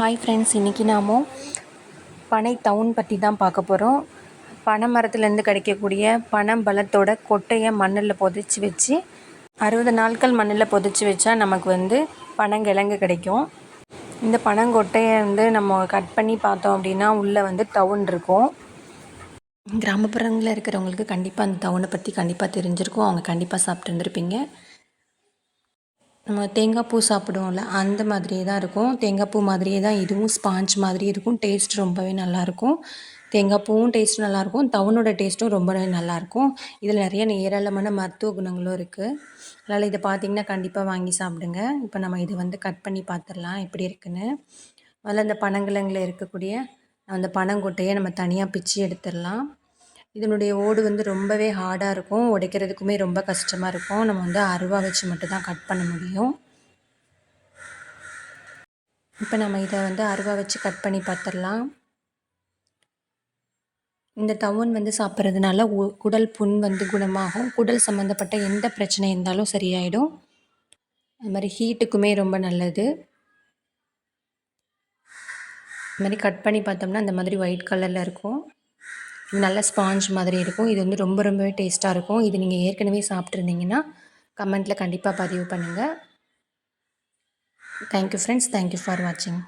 Hi friends இன்றைக்கி நாம பனை டவுன் பற்றி தான் பார்க்க போகிறோம் பனை மரத்துலேருந்து கிடைக்கக்கூடிய பனம்பழத்தோட கொட்டையை மண்ணில் புதைச்சி வச்சு அறுபது நாட்கள் மண்ணில் புதைச்சி வச்சா நமக்கு வந்து பனங்கிழங்கு கிடைக்கும். இந்த பனங்கொட்டையை வந்து நம்ம கட் பண்ணி பார்த்தோம் அப்படின்னா உள்ளே வந்து டவுன் இருக்கும். கிராமப்புறங்களில் இருக்கிறவங்களுக்கு கண்டிப்பாக அந்த டவுனை பற்றி கண்டிப்பாக தெரிஞ்சிருக்கும். அவங்க கண்டிப்பாக சாப்பிட்டு இருந்திருப்பீங்க. நம்ம தேங்காய் பூ சாப்பிடுவோம்ல அந்த மாதிரியே தான் இருக்கும். தேங்காய் பூ மாதிரியே தான் இதுவும் ஸ்பாஞ்ச் மாதிரி இருக்கும். டேஸ்ட் ரொம்பவே நல்லாயிருக்கும் தேங்காய் பூவும் டேஸ்ட் நல்லாயிருக்கும் தவனோட டேஸ்ட்டும் ரொம்பவே நல்லாயிருக்கும் இதில் நிறைய ஏராளமான மருத்துவ குணங்களும் இருக்குது அதனால் இதை பார்த்திங்கன்னா கண்டிப்பாக வாங்கி சாப்பிடுங்க. இப்போ நம்ம இதை வந்து கட் பண்ணி பார்த்துடலாம் எப்படி இருக்குன்னு. முதல்ல அந்த பனங்கிழங்கில் இருக்கக்கூடிய அந்த பனங்கொட்டையை நம்ம தனியாக பிச்சு எடுத்துடலாம். இதனுடைய ஓடு வந்து ரொம்பவே ஹார்டாக இருக்கும். உடைக்கிறதுக்குமே ரொம்ப கஷ்டமாக இருக்கும். நம்ம வந்து அருவா வச்சு மட்டும்தான் கட் பண்ண முடியும். இப்போ நம்ம இதை வந்து அருவா வச்சு கட் பண்ணி பார்த்துடலாம். இந்த டவுன் வந்து சாப்பிட்றதுனால குடல் புண் வந்து குணமாகும். குடல் சம்மந்தப்பட்ட எந்த பிரச்சனை இருந்தாலும் சரியாயிடும். அது மாதிரி ஹீட்டுக்குமே ரொம்ப நல்லது. இது மாதிரி கட் பண்ணி பார்த்தோம்னா அந்த மாதிரி ஒயிட் கலரில் இருக்கும். நல்ல ஸ்பாஞ்ச் மாதிரி இருக்கும். இது வந்து ரொம்ப ரொம்பவே டேஸ்ட்டாக இருக்கும். இது நீங்கள் ஏற்கனவே சாப்பிட்ருந்தீங்கன்னா கமெண்ட்டில் கண்டிப்பாக பதிவு பண்ணுங்கள் தேங்க்யூ ஃப்ரெண்ட்ஸ் தேங்க்யூ ஃபார் வாட்சிங்